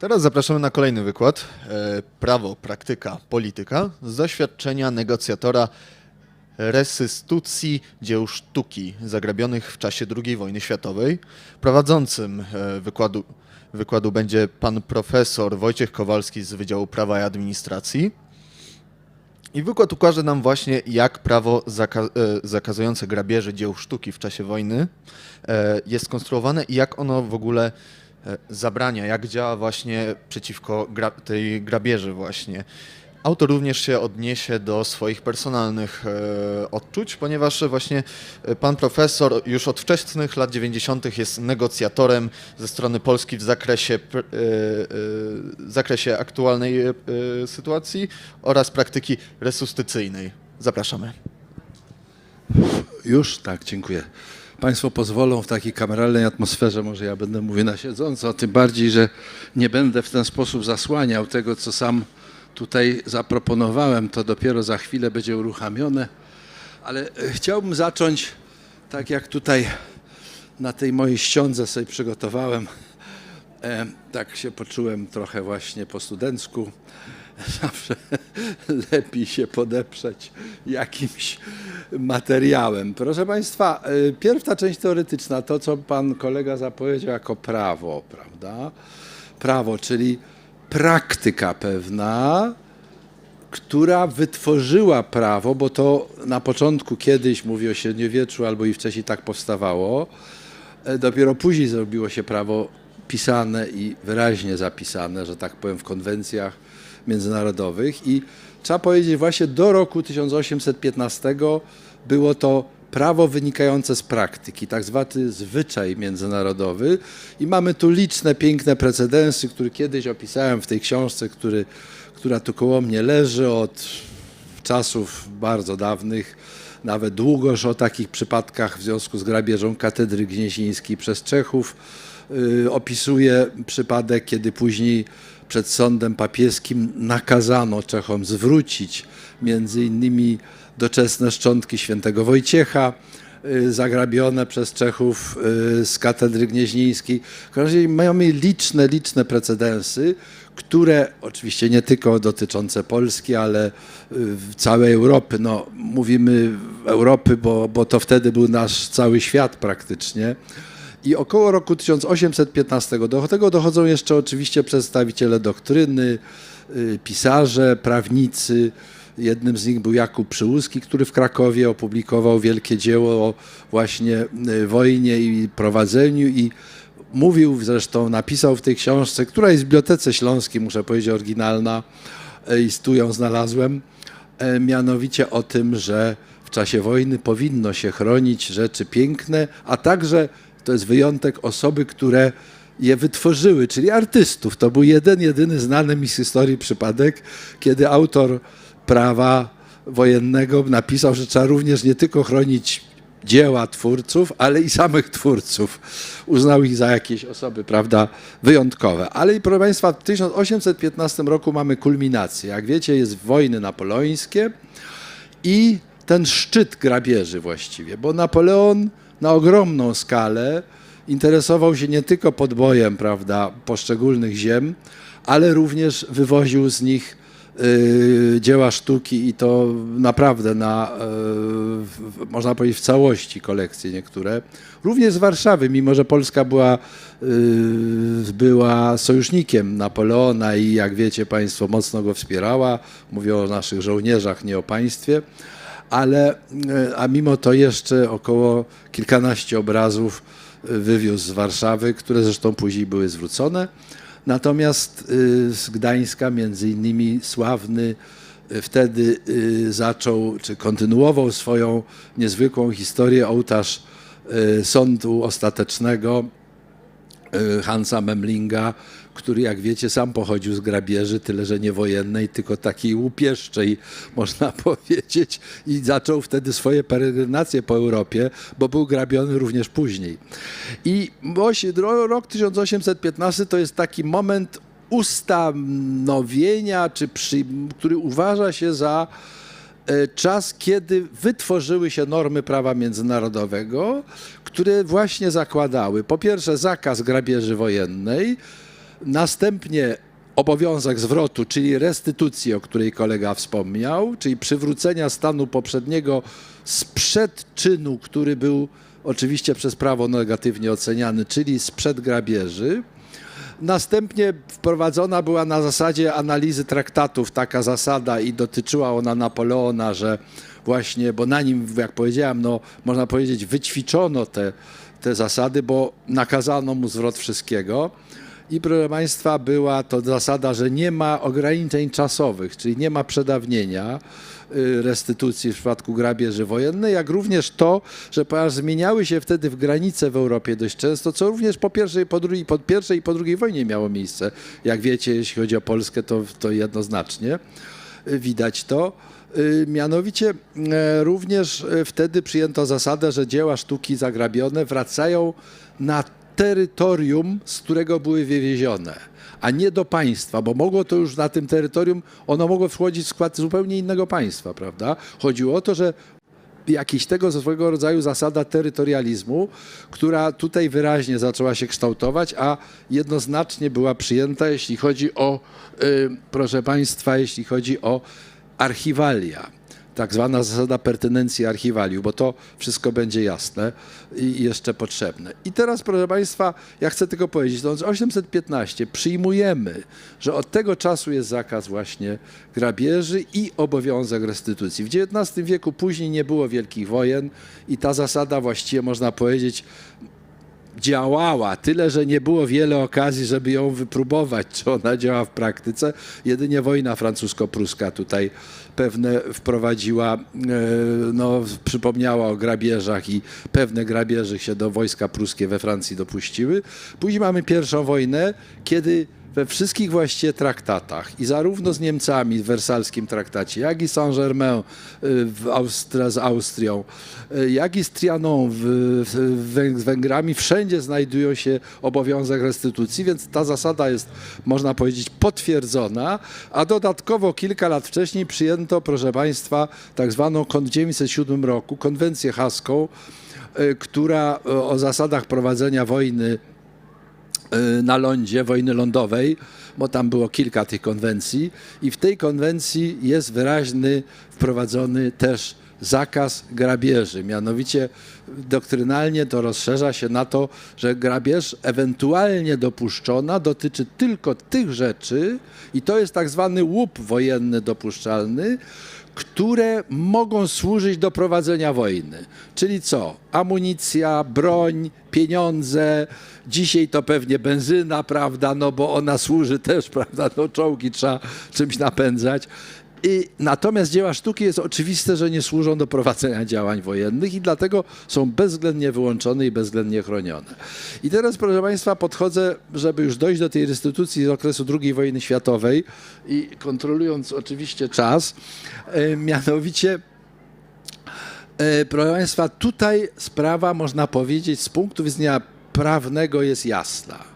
Teraz zapraszamy na kolejny wykład. e, Prawo, praktyka, polityka z doświadczenia negocjatora restytucji dzieł sztuki zagrabionych w czasie II wojny światowej. Prowadzącym e, wykładu, wykładu będzie pan profesor Wojciech Kowalski z Wydziału Prawa i Administracji. I wykład ukaże nam właśnie, jak prawo zaka- e, zakazujące grabieży dzieł sztuki w czasie wojny jest konstruowane i jak ono w ogóle zabrania, jak działa właśnie przeciwko gra- tej grabieży właśnie. Autor również się odniesie do swoich personalnych e, odczuć, ponieważ właśnie e, pan profesor już od wczesnych lat 90. jest negocjatorem ze strony Polski w zakresie, e, e, zakresie aktualnej e, e, sytuacji oraz praktyki resustycyjnej. Zapraszamy. Już? Tak, dziękuję. Państwo pozwolą w takiej kameralnej atmosferze, może ja będę mówił na siedząco, tym bardziej, że nie będę w ten sposób zasłaniał tego, co sam tutaj zaproponowałem, to dopiero za chwilę będzie uruchamione. Ale e, chciałbym zacząć, tak jak tutaj na tej mojej ściądze sobie przygotowałem, e, tak się poczułem trochę właśnie po studencku. Zawsze lepiej się podeprzeć jakimś materiałem. Proszę Państwa, y, pierw ta część teoretyczna, to co Pan kolega zapowiedział jako prawo, prawda? Prawo, czyli praktyka pewna, która wytworzyła prawo, bo to na początku kiedyś, mówię o średniowieczu albo i wcześniej tak powstawało, e, dopiero później zrobiło się prawo pisane i wyraźnie zapisane, że tak powiem, w konwencjach międzynarodowych i trzeba powiedzieć właśnie do roku 1815 było to prawo wynikające z praktyki, tak zwany zwyczaj międzynarodowy i mamy tu liczne piękne precedensy, które kiedyś opisałem w tej książce, który, która tu koło mnie leży od czasów bardzo dawnych, nawet długoż o takich przypadkach w związku z grabieżą katedry gnieźnieńskiej przez Czechów. Yy, opisuje przypadek, kiedy później przed sądem papieskim nakazano Czechom zwrócić między innymi doczesne szczątki świętego Wojciecha, y, zagrabione przez Czechów y, z katedry razie mamy liczne, liczne precedensy, które oczywiście nie tylko dotyczące Polski, ale y, całej Europy. No, mówimy Europy, bo, bo to wtedy był nasz cały świat praktycznie. I około roku 1815 do tego dochodzą jeszcze oczywiście przedstawiciele doktryny, y, pisarze, prawnicy. Jednym z nich był Jakub Przyłuski, który w Krakowie opublikował wielkie dzieło o właśnie y, wojnie i prowadzeniu i mówił zresztą, napisał w tej książce, która jest w Bibliotece Śląskiej, muszę powiedzieć, oryginalna y, i tu ją znalazłem, e, mianowicie o tym, że w czasie wojny powinno się chronić rzeczy piękne, a także to jest wyjątek osoby, które je wytworzyły, czyli artystów. To był jeden, jedyny znany mi z historii przypadek, kiedy autor prawa wojennego napisał, że trzeba również nie tylko chronić dzieła twórców, ale i samych twórców. Uznał ich za jakieś osoby, prawda, wyjątkowe. Ale i proszę Państwa, w 1815 roku mamy kulminację. Jak wiecie, jest wojny napoleońskie i ten szczyt grabieży właściwie, bo Napoleon na ogromną skalę interesował się nie tylko podbojem, prawda, poszczególnych ziem, ale również wywoził z nich y, dzieła sztuki i to naprawdę na, y, można powiedzieć, w całości kolekcje niektóre. Również z Warszawy, mimo że Polska była, y, była sojusznikiem Napoleona i jak wiecie Państwo mocno go wspierała. Mówię o naszych żołnierzach, nie o państwie ale e, a mimo to jeszcze około kilkanaście obrazów e, wywiózł z Warszawy, które zresztą później były zwrócone. Natomiast y, z Gdańska między innymi sławny wtedy zaczął, czy kontynuował swoją niezwykłą historię ołtarz sądu ostatecznego Hansa Memlinga, który jak wiecie sam pochodził z grabieży, tyle że nie wojennej, tylko takiej łupieszczej można powiedzieć i zaczął wtedy swoje peregrinacje po Europie, bo był grabiony również później. I rok 1815 to jest taki moment ustanowienia, czy przy, który uważa się za e, czas, kiedy wytworzyły się normy prawa międzynarodowego, które właśnie zakładały po pierwsze zakaz grabieży wojennej, Następnie obowiązek zwrotu, czyli restytucji, o której kolega wspomniał, czyli przywrócenia stanu poprzedniego sprzed czynu, który był oczywiście przez prawo negatywnie oceniany, czyli sprzed grabieży. Następnie wprowadzona była na zasadzie analizy traktatów taka zasada i dotyczyła ona Napoleona, że właśnie, bo na nim, jak powiedziałem, no, można powiedzieć, wyćwiczono te, te zasady, bo nakazano mu zwrot wszystkiego. I proszę Państwa, była to zasada, że nie ma ograniczeń czasowych, czyli nie ma przedawnienia y, restytucji w przypadku grabieży wojennej, jak również to, że ponieważ zmieniały się wtedy w granice w Europie dość często, co również po pierwszej, po drugiej, po pierwszej i po drugiej wojnie miało miejsce. Jak wiecie, jeśli chodzi o Polskę, to, to jednoznacznie y, widać to. Y, Mianowicie również wtedy przyjęto zasadę, że dzieła sztuki zagrabione wracają na terytorium, z którego były wywiezione, a nie do państwa, bo mogło to już na tym terytorium, ono mogło wchodzić w skład zupełnie innego państwa, prawda? Chodziło o to, że jakiś tego swego rodzaju zasada terytorializmu, która tutaj wyraźnie zaczęła się kształtować, a jednoznacznie była przyjęta, jeśli chodzi o, y, proszę Państwa, jeśli chodzi o archiwalia. Tak zwana zasada pertynencji archiwaliów, bo to wszystko będzie jasne i jeszcze potrzebne. I teraz, proszę Państwa, ja chcę tylko powiedzieć, no, że 815 przyjmujemy, że od tego czasu jest zakaz właśnie grabieży i obowiązek restytucji. W XIX wieku później nie było wielkich wojen i ta zasada właściwie można powiedzieć działała, tyle że nie było wiele okazji, żeby ją wypróbować, czy ona działa w praktyce. Jedynie wojna francusko-pruska tutaj pewne wprowadziła, e, no, przypomniała o grabieżach i pewne grabieże się do wojska pruskie we Francji dopuściły. Później mamy pierwszą wojnę, kiedy we wszystkich właściwie traktatach i zarówno z Niemcami w wersalskim traktacie, jak i Saint-Germain y, z Austrią, y, jak i z Trianon w, w, z Węgrami, wszędzie znajdują się obowiązek restytucji, więc ta zasada jest, można powiedzieć, potwierdzona, a dodatkowo kilka lat wcześniej przyjęto, proszę Państwa, tak zwaną w 1907 roku konwencję haską, y, która o zasadach prowadzenia wojny na lądzie, wojny lądowej, bo tam było kilka tych konwencji i w tej konwencji jest wyraźny, wprowadzony też zakaz grabieży. Mianowicie doktrynalnie to rozszerza się na to, że grabież ewentualnie dopuszczona dotyczy tylko tych rzeczy i to jest tak zwany łup wojenny dopuszczalny, które mogą służyć do prowadzenia wojny. Czyli co? Amunicja, broń, pieniądze. Dzisiaj to pewnie benzyna, prawda? No bo ona służy też, prawda? No czołgi trzeba czymś napędzać. I natomiast dzieła sztuki jest oczywiste, że nie służą do prowadzenia działań wojennych i dlatego są bezwzględnie wyłączone i bezwzględnie chronione. I teraz, proszę Państwa, podchodzę, żeby już dojść do tej restytucji z okresu II wojny światowej i kontrolując oczywiście czas, e, mianowicie E, Proszę Państwa, tutaj sprawa, można powiedzieć, z punktu widzenia prawnego jest jasna.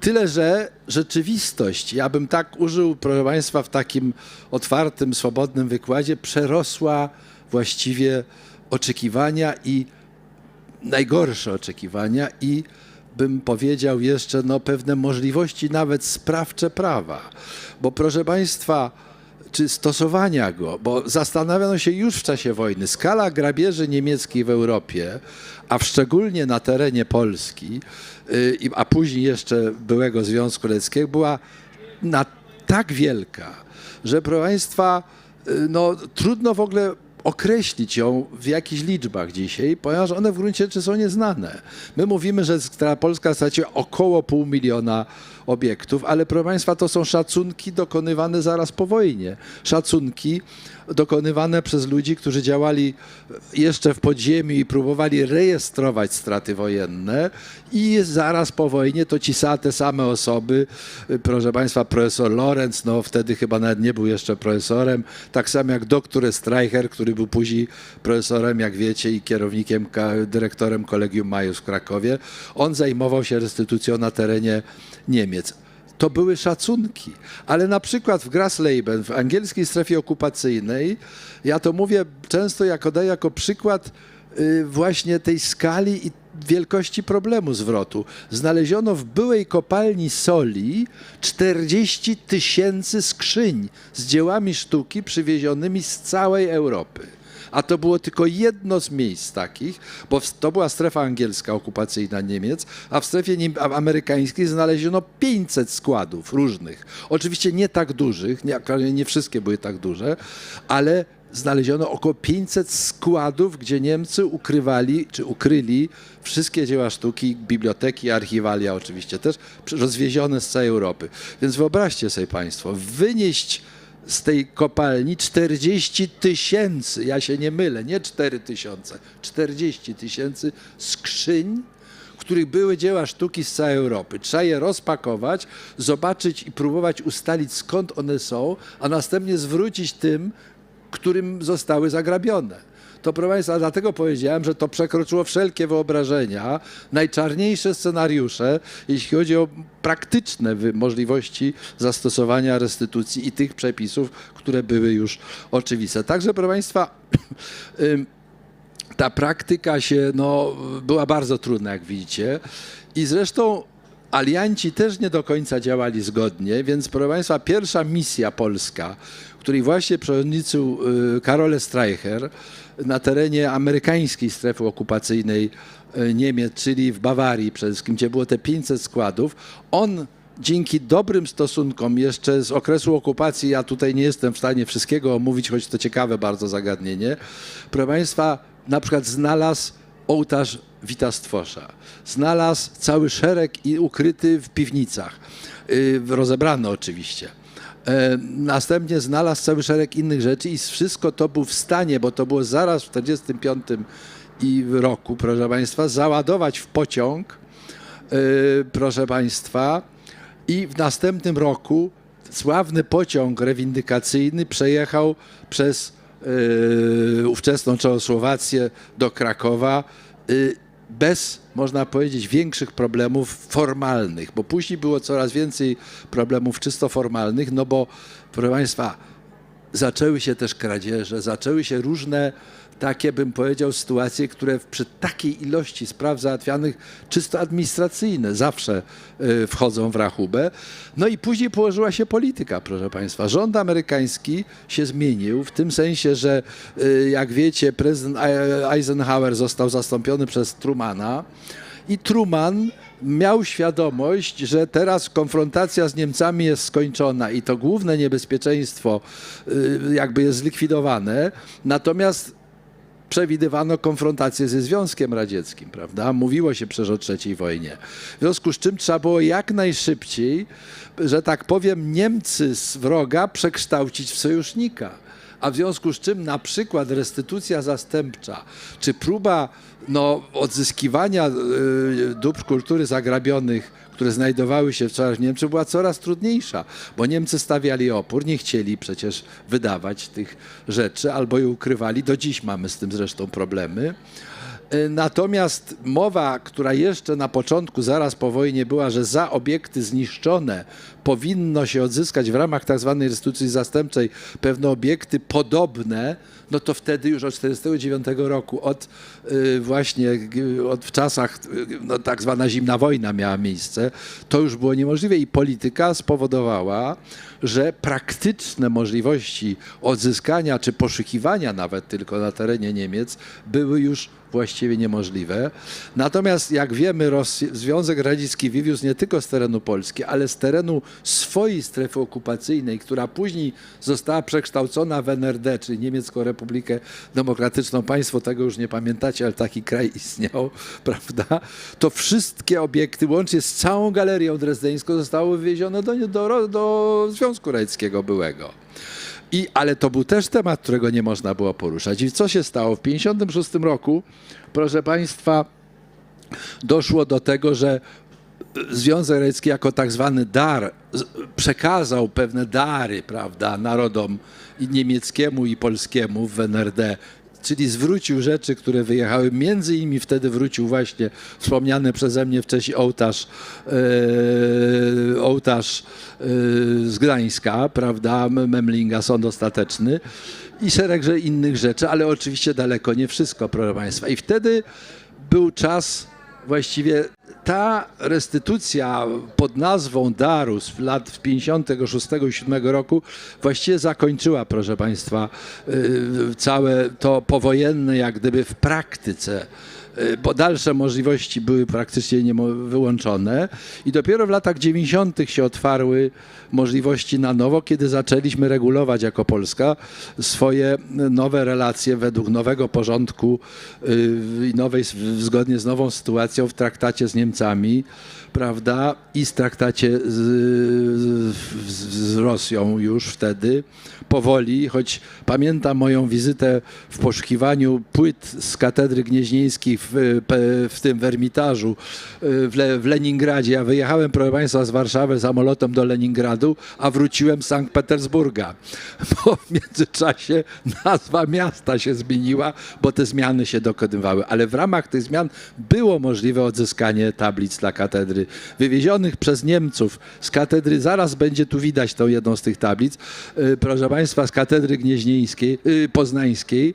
Tyle, że rzeczywistość, ja bym tak użył, proszę Państwa, w takim otwartym, swobodnym wykładzie, przerosła właściwie oczekiwania i najgorsze oczekiwania i bym powiedział jeszcze no, pewne możliwości nawet sprawcze prawa. Bo proszę Państwa, czy stosowania go, bo zastanawiano się już w czasie wojny, skala grabieży niemieckiej w Europie, a szczególnie na terenie Polski, y, a później jeszcze byłego Związku Radzieckiego, była na tak wielka, że proszę Państwa, y, no, trudno w ogóle określić ją w jakichś liczbach dzisiaj, ponieważ one w gruncie rzeczy są nieznane. My mówimy, że Polska straciła około pół miliona obiektów, ale proszę Państwa, to są szacunki dokonywane zaraz po wojnie. Szacunki dokonywane przez ludzi, którzy działali jeszcze w podziemiu i próbowali rejestrować straty wojenne i zaraz po wojnie to ci te same osoby, proszę Państwa, profesor Lorenz, no wtedy chyba nawet nie był jeszcze profesorem, tak samo jak doktor Streicher, który był później profesorem, jak wiecie, i kierownikiem, dyrektorem Kolegium Majus w Krakowie, on zajmował się restytucją na terenie Niemiec to były szacunki. Ale na przykład w Grasleben, w angielskiej strefie okupacyjnej, ja to mówię często jako daję jako przykład y, właśnie tej skali i wielkości problemu zwrotu. Znaleziono w byłej kopalni soli 40 tysięcy skrzyń z dziełami sztuki przywiezionymi z całej Europy. A to było tylko jedno z miejsc takich, bo to była strefa angielska okupacyjna Niemiec, a w strefie amerykańskiej znaleziono 500 składów różnych. Oczywiście nie tak dużych, nie, nie wszystkie były tak duże, ale znaleziono około 500 składów, gdzie Niemcy ukrywali, czy ukryli wszystkie dzieła sztuki, biblioteki, archiwalia oczywiście też, rozwiezione z całej Europy. Więc wyobraźcie sobie Państwo, wynieść z tej kopalni 40 tysięcy, ja się nie mylę, nie 4 tysiące, 40 tysięcy skrzyń, w których były dzieła sztuki z całej Europy. Trzeba je rozpakować, zobaczyć i próbować ustalić skąd one są, a następnie zwrócić tym, którym zostały zagrabione. To proszę Państwa, dlatego powiedziałem, że to przekroczyło wszelkie wyobrażenia, najczarniejsze scenariusze, jeśli chodzi o praktyczne możliwości zastosowania restytucji i tych przepisów, które były już oczywiste. Także proszę Państwa, ta praktyka się, no, była bardzo trudna, jak widzicie. I zresztą alianci też nie do końca działali zgodnie, więc proszę Państwa, pierwsza misja polska, której właśnie przewodniczył y, Karole Streicher na terenie amerykańskiej strefy okupacyjnej y, Niemiec, czyli w Bawarii przede wszystkim, gdzie było te 500 składów, on dzięki dobrym stosunkom jeszcze z okresu okupacji, ja tutaj nie jestem w stanie wszystkiego omówić, choć to ciekawe bardzo zagadnienie, proszę Państwa, na przykład znalazł ołtarz Wita Stwosza, znalazł cały szereg i ukryty w piwnicach, yy, rozebrany oczywiście. E, Następnie znalazł cały szereg innych rzeczy i wszystko to był w stanie, bo to było zaraz w 1945 i roku, proszę Państwa, załadować w pociąg, e, proszę Państwa, i w następnym roku sławny pociąg rewindykacyjny przejechał przez e, ówczesną Czechosłowację do Krakowa bez, można powiedzieć, większych problemów formalnych, bo później było coraz więcej problemów czysto formalnych, no bo, proszę Państwa, zaczęły się też kradzieże, zaczęły się różne takie, bym powiedział, sytuacje, które przy takiej ilości spraw załatwianych czysto administracyjne zawsze y, wchodzą w rachubę. No i później położyła się polityka, proszę Państwa. Rząd amerykański się zmienił w tym sensie, że y, jak wiecie, prezydent Eisenhower został zastąpiony przez Trumana i Truman miał świadomość, że teraz konfrontacja z Niemcami jest skończona i to główne niebezpieczeństwo y, jakby jest zlikwidowane. Natomiast przewidywano konfrontację ze Związkiem Radzieckim, prawda? Mówiło się przecież o III wojnie. W związku z czym trzeba było jak najszybciej, że tak powiem, Niemcy z wroga przekształcić w sojusznika. A w związku z czym na przykład restytucja zastępcza, czy próba no, odzyskiwania y, dóbr kultury zagrabionych, które znajdowały się wczoraj w Niemczech, była coraz trudniejsza, bo Niemcy stawiali opór, nie chcieli przecież wydawać tych rzeczy albo je ukrywali. Do dziś mamy z tym zresztą problemy. Y, Natomiast mowa, która jeszcze na początku, zaraz po wojnie była, że za obiekty zniszczone powinno się odzyskać w ramach tak zwanej restytucji zastępczej pewne obiekty podobne, no to wtedy już od 1949 roku, od y, właśnie y, od w czasach, y, no, tak zwana zimna wojna miała miejsce, to już było niemożliwe i polityka spowodowała, że praktyczne możliwości odzyskania czy poszukiwania nawet tylko na terenie Niemiec były już właściwie niemożliwe. Natomiast jak wiemy, Związek Radziecki wywiózł nie tylko z terenu Polski, ale z terenu swojej strefy okupacyjnej, która później została przekształcona w NRD, czyli Niemiecką Republikę Demokratyczną. Państwo tego już nie pamiętacie, ale taki kraj istniał, prawda? To wszystkie obiekty, łącznie z całą galerią drezdeńską, zostały wywiezione do, do, do Związku Radzieckiego byłego. I, ale to był też temat, którego nie można było poruszać. I co się stało? W 1956 roku, proszę Państwa, doszło do tego, że Związek Radziecki jako tak zwany dar przekazał pewne dary, prawda, narodom i niemieckiemu i polskiemu w NRD, czyli zwrócił rzeczy, które wyjechały. Między innymi wtedy wrócił właśnie wspomniany przeze mnie wcześniej ołtarz, e, ołtarz e, z Gdańska, prawda, Memlinga, sąd ostateczny i szereg innych rzeczy, ale oczywiście daleko nie wszystko, proszę Państwa. I wtedy był czas właściwie ta restytucja pod nazwą Darus w lat 56 i 7 roku właściwie zakończyła, proszę Państwa, y, całe to powojenne jak gdyby w praktyce bo dalsze możliwości były praktycznie niemo- wyłączone i dopiero w latach 90. się otwarły możliwości na nowo, kiedy zaczęliśmy regulować jako Polska swoje nowe relacje według nowego porządku y, i nowej, zgodnie z nową sytuacją w traktacie z Niemcami, prawda, i z traktacie z, z, z Rosją już wtedy, powoli, choć pamiętam moją wizytę w poszukiwaniu płyt z katedry gnieźnieńskiej w, pe- w tym w Ermitażu y, w, Le, w Leningradzie. Ja wyjechałem, proszę Państwa, z Warszawy samolotem do Leningradu, a wróciłem z Sankt Petersburga, bo w międzyczasie nazwa miasta się zmieniła, bo te zmiany się dokonywały. Ale w ramach tych zmian było możliwe odzyskanie tablic dla katedry wywiezionych przez Niemców z katedry. Zaraz będzie tu widać tą jedną z tych tablic. y, Proszę Państwa, z katedry gnieźnieńskiej, y, poznańskiej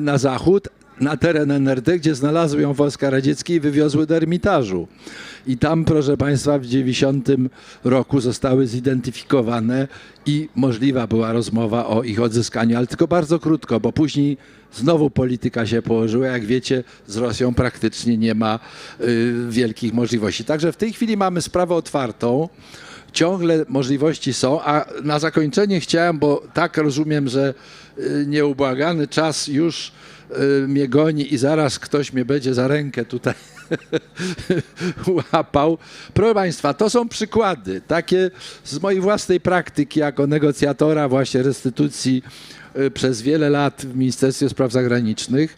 na zachód, na teren NRD, gdzie znalazły ją wojska radzieckie i wywiozły do Ermitażu. I tam, proszę Państwa, w 90 roku zostały zidentyfikowane i możliwa była rozmowa o ich odzyskaniu, ale tylko bardzo krótko, bo później znowu polityka się położyła. Jak wiecie, z Rosją praktycznie nie ma y, wielkich możliwości. Także w tej chwili mamy sprawę otwartą. Ciągle możliwości są, a na zakończenie chciałem, bo tak rozumiem, że y, nieubłagany czas już mnie goni i zaraz ktoś mnie będzie za rękę tutaj łapał. Proszę Państwa, to są przykłady takie z mojej własnej praktyki jako negocjatora właśnie restytucji y, przez wiele lat w Ministerstwie Spraw Zagranicznych.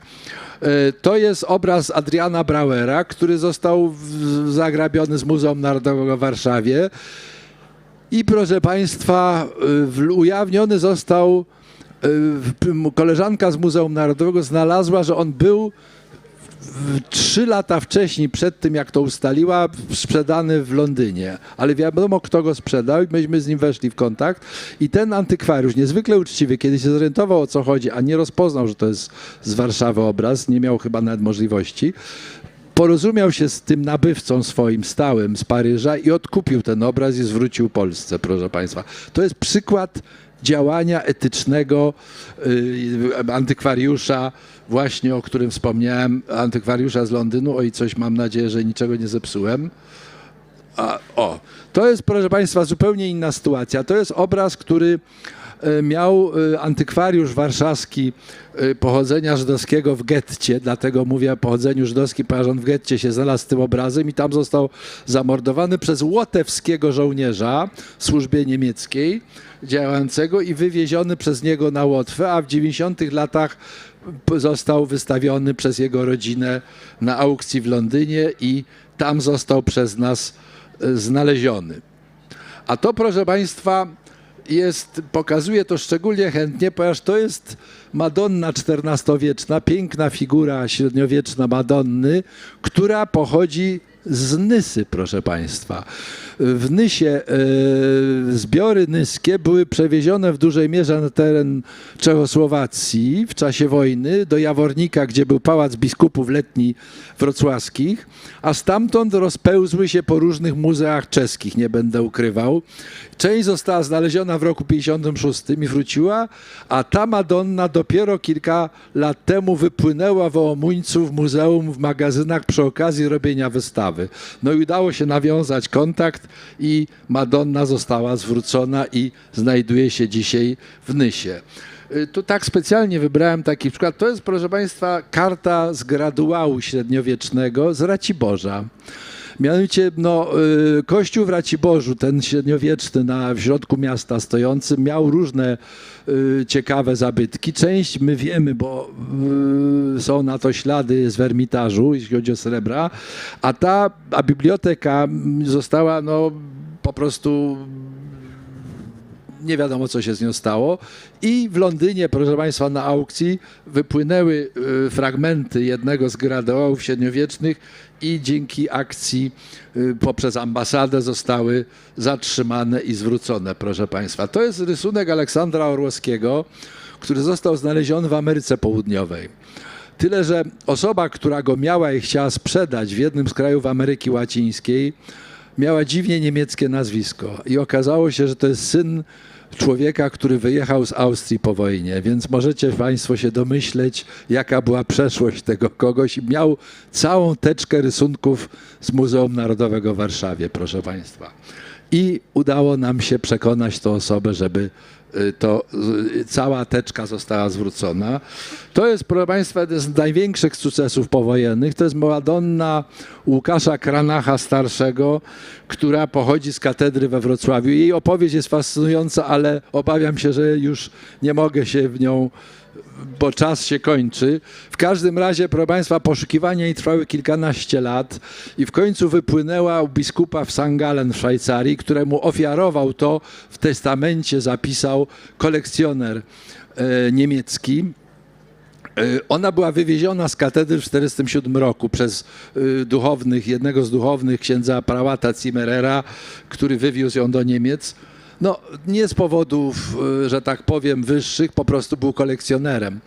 Y, To jest obraz Adriana Brauera, który został zagrabiony z Muzeum Narodowego w Warszawie. I proszę Państwa, y, ujawniony został, y, koleżanka z Muzeum Narodowego znalazła, że on był trzy lata wcześniej, przed tym jak to ustaliła, sprzedany w Londynie. Ale wiadomo, kto go sprzedał i myśmy z nim weszli w kontakt. I ten antykwariusz, niezwykle uczciwy, kiedy się zorientował o co chodzi, a nie rozpoznał, że to jest z Warszawy obraz, nie miał chyba nawet możliwości, porozumiał się z tym nabywcą swoim stałym z Paryża i odkupił ten obraz i zwrócił Polsce, proszę Państwa. To jest przykład działania etycznego y, antykwariusza, właśnie o którym wspomniałem, antykwariusza z Londynu. Oj, coś mam nadzieję, że niczego nie zepsułem. A, o, to jest, proszę Państwa, zupełnie inna sytuacja. To jest obraz, który miał e, antykwariusz warszawski e, pochodzenia żydowskiego w getcie, dlatego mówię o pochodzeniu żydowskim, ponieważ on w getcie się znalazł z tym obrazem i tam został zamordowany przez łotewskiego żołnierza w służbie niemieckiej działającego i wywieziony przez niego na Łotwę, a w 90 latach został wystawiony przez jego rodzinę na aukcji w Londynie i tam został przez nas e, znaleziony. A to, proszę Państwa, jest, pokazuje to szczególnie chętnie, ponieważ to jest Madonna XIV-wieczna, piękna figura średniowieczna Madonny, która pochodzi z Nysy, proszę Państwa. W Nysie e, zbiory nyskie były przewiezione w dużej mierze na teren Czechosłowacji w czasie wojny do Jawornika, gdzie był pałac biskupów letni wrocławskich, a stamtąd rozpełzły się po różnych muzeach czeskich, nie będę ukrywał. Część została znaleziona w roku 56 i wróciła, a ta Madonna dopiero kilka lat temu wypłynęła w Omuńcu w muzeum, w magazynach przy okazji robienia wystawy. No i udało się nawiązać kontakt i Madonna została zwrócona i znajduje się dzisiaj w Nysie. Y, Tu tak specjalnie wybrałem taki przykład. To jest, proszę Państwa, karta z graduału średniowiecznego z Raciborza. Mianowicie no, y, kościół w Raciborzu, ten średniowieczny na, w środku miasta stojący, miał różne y, ciekawe zabytki. Część my wiemy, bo y, są na to ślady z Ermitażu, jeśli chodzi o srebra, a ta a biblioteka została no, po prostu nie wiadomo, co się z nią stało. I w Londynie, proszę Państwa, na aukcji wypłynęły fragmenty jednego z graduałów średniowiecznych i dzięki akcji y, poprzez ambasadę zostały zatrzymane i zwrócone, proszę Państwa. To jest rysunek Aleksandra Orłowskiego, który został znaleziony w Ameryce Południowej. Tyle, że osoba, która go miała i chciała sprzedać w jednym z krajów Ameryki Łacińskiej, miała dziwnie niemieckie nazwisko. I okazało się, że to jest syn człowieka, który wyjechał z Austrii po wojnie, więc możecie Państwo się domyśleć, jaka była przeszłość tego kogoś. Miał całą teczkę rysunków z Muzeum Narodowego w Warszawie, proszę Państwa. I udało nam się przekonać tę osobę, żeby y, to y, cała teczka została zwrócona. To jest, proszę Państwa, jeden z największych sukcesów powojennych. To jest Madonna Łukasza Kranacha starszego, która pochodzi z katedry we Wrocławiu. Jej opowieść jest fascynująca, ale obawiam się, że już nie mogę się w nią bo czas się kończy. W każdym razie, proszę Państwa, poszukiwania jej trwały kilkanaście lat i w końcu wypłynęła u biskupa w St. Gallen w Szwajcarii, któremu ofiarował to, w testamencie zapisał kolekcjoner e, niemiecki. E, Ona była wywieziona z katedry w 1947 roku przez e, duchownych, jednego z duchownych, księdza prałata Zimmerera, który wywiózł ją do Niemiec. No, nie z powodów, e, że tak powiem, wyższych, po prostu był kolekcjonerem.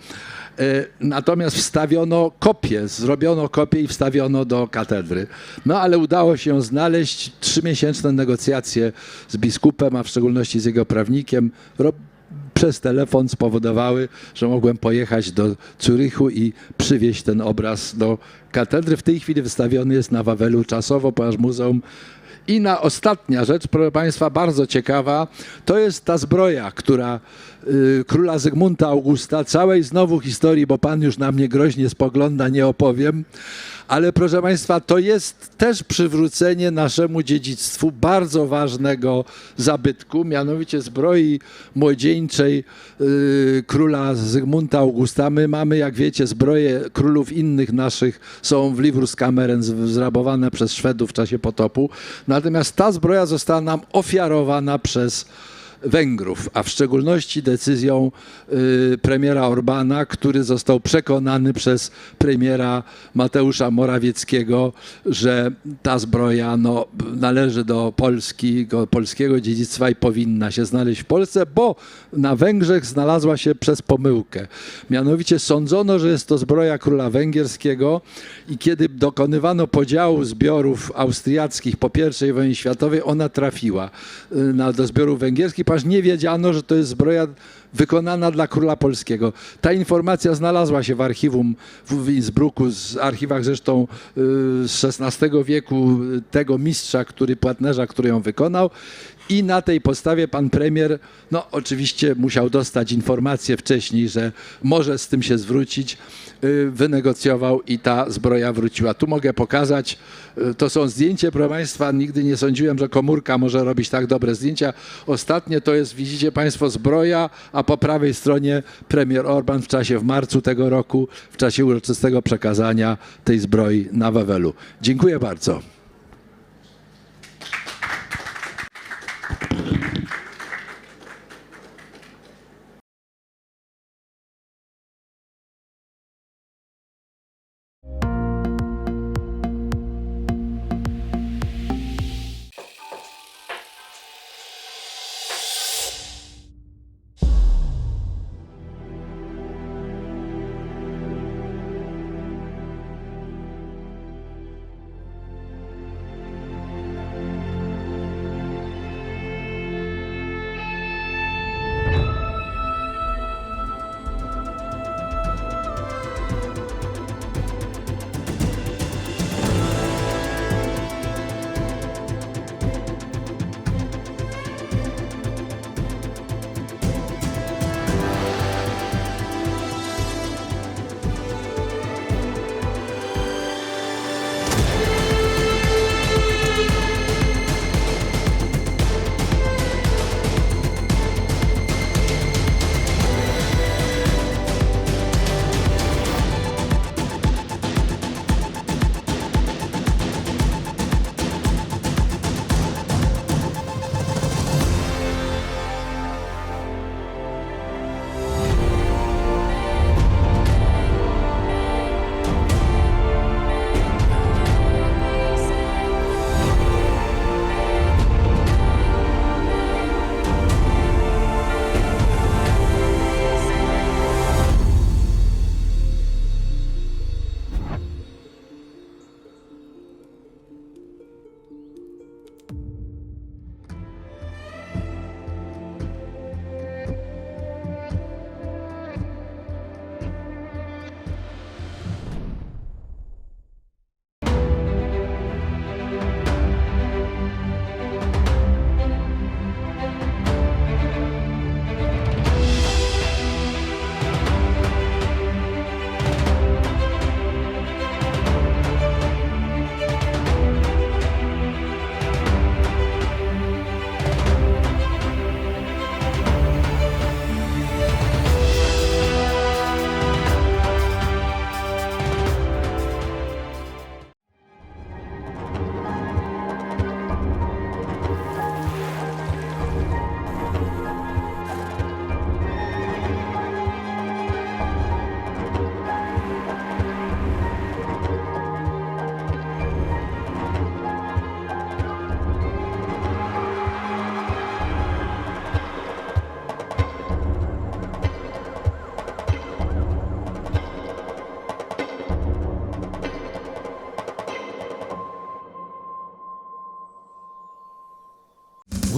E, Natomiast wstawiono kopię, zrobiono kopię i wstawiono do katedry. No ale udało się znaleźć. Trzymiesięczne negocjacje z biskupem, a w szczególności z jego prawnikiem, przez telefon spowodowały, że mogłem pojechać do Zurychu i przywieźć ten obraz do katedry. W tej chwili wystawiony jest na Wawelu czasowo, ponieważ muzeum. I na ostatnia rzecz, proszę Państwa, bardzo ciekawa, to jest ta zbroja, która y, króla Zygmunta Augusta, całej znowu historii, bo Pan już na mnie groźnie spogląda, nie opowiem, ale proszę Państwa, to jest też przywrócenie naszemu dziedzictwu bardzo ważnego zabytku, mianowicie zbroi młodzieńczej y, króla Zygmunta Augusta. My mamy, jak wiecie, zbroje królów innych naszych są w Livruskameren z- zrabowane przez Szwedów w czasie potopu. Natomiast ta zbroja została nam ofiarowana przez Węgrów, a w szczególności decyzją y, premiera Orbana, który został przekonany przez premiera Mateusza Morawieckiego, że ta zbroja no, należy do Polski, do polskiego dziedzictwa i powinna się znaleźć w Polsce, bo na Węgrzech znalazła się przez pomyłkę. Mianowicie sądzono, że jest to zbroja króla węgierskiego i kiedy dokonywano podziału zbiorów austriackich po I wojnie światowej, ona trafiła y, na, do zbiorów węgierskich, ponieważ nie wiedziano, że to jest zbroja wykonana dla króla polskiego. Ta informacja znalazła się w archiwum w Innsbrucku, z archiwach zresztą y, z XVI wieku y, tego mistrza, który płatnerza, który ją wykonał. I na tej podstawie pan premier, no oczywiście musiał dostać informację wcześniej, że może z tym się zwrócić, y, wynegocjował i ta zbroja wróciła. Tu mogę pokazać, y, to są zdjęcia, proszę Państwa, nigdy nie sądziłem, że komórka może robić tak dobre zdjęcia. Ostatnie to jest, widzicie Państwo, zbroja, a po prawej stronie premier Orban w czasie, w marcu tego roku, w czasie uroczystego przekazania tej zbroi na Wawelu. Dziękuję bardzo.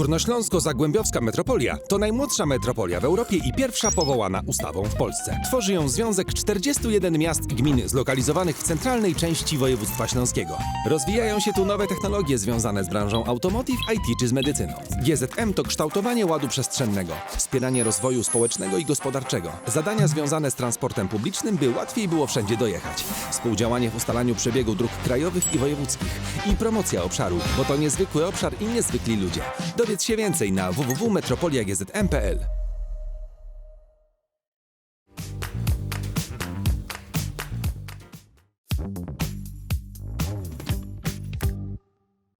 Górnośląsko-Zagłębiowska Metropolia to najmłodsza metropolia w Europie i pierwsza powołana ustawą w Polsce. Tworzy ją związek 41 miast i gmin zlokalizowanych w centralnej części województwa śląskiego. Rozwijają się tu nowe technologie związane z branżą automotive, IT czy z medycyną. GZM to kształtowanie ładu przestrzennego, wspieranie rozwoju społecznego i gospodarczego, zadania związane z transportem publicznym, by łatwiej było wszędzie dojechać, współdziałanie w ustalaniu przebiegu dróg krajowych i wojewódzkich i promocja obszaru, bo to niezwykły obszar i niezwykli ludzie. Dowiedz się więcej na www.metropoliagzm.pl.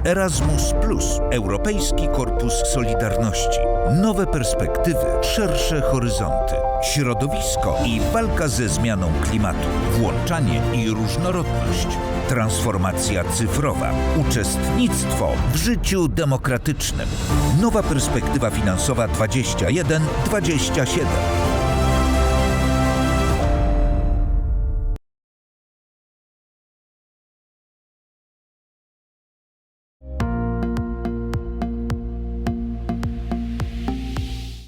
Erasmus Plus, Europejski Korpus Solidarności. Nowe perspektywy, szersze horyzonty, środowisko i walka ze zmianą klimatu, włączanie i różnorodność, transformacja cyfrowa, uczestnictwo w życiu demokratycznym. Nowa perspektywa finansowa 21-27.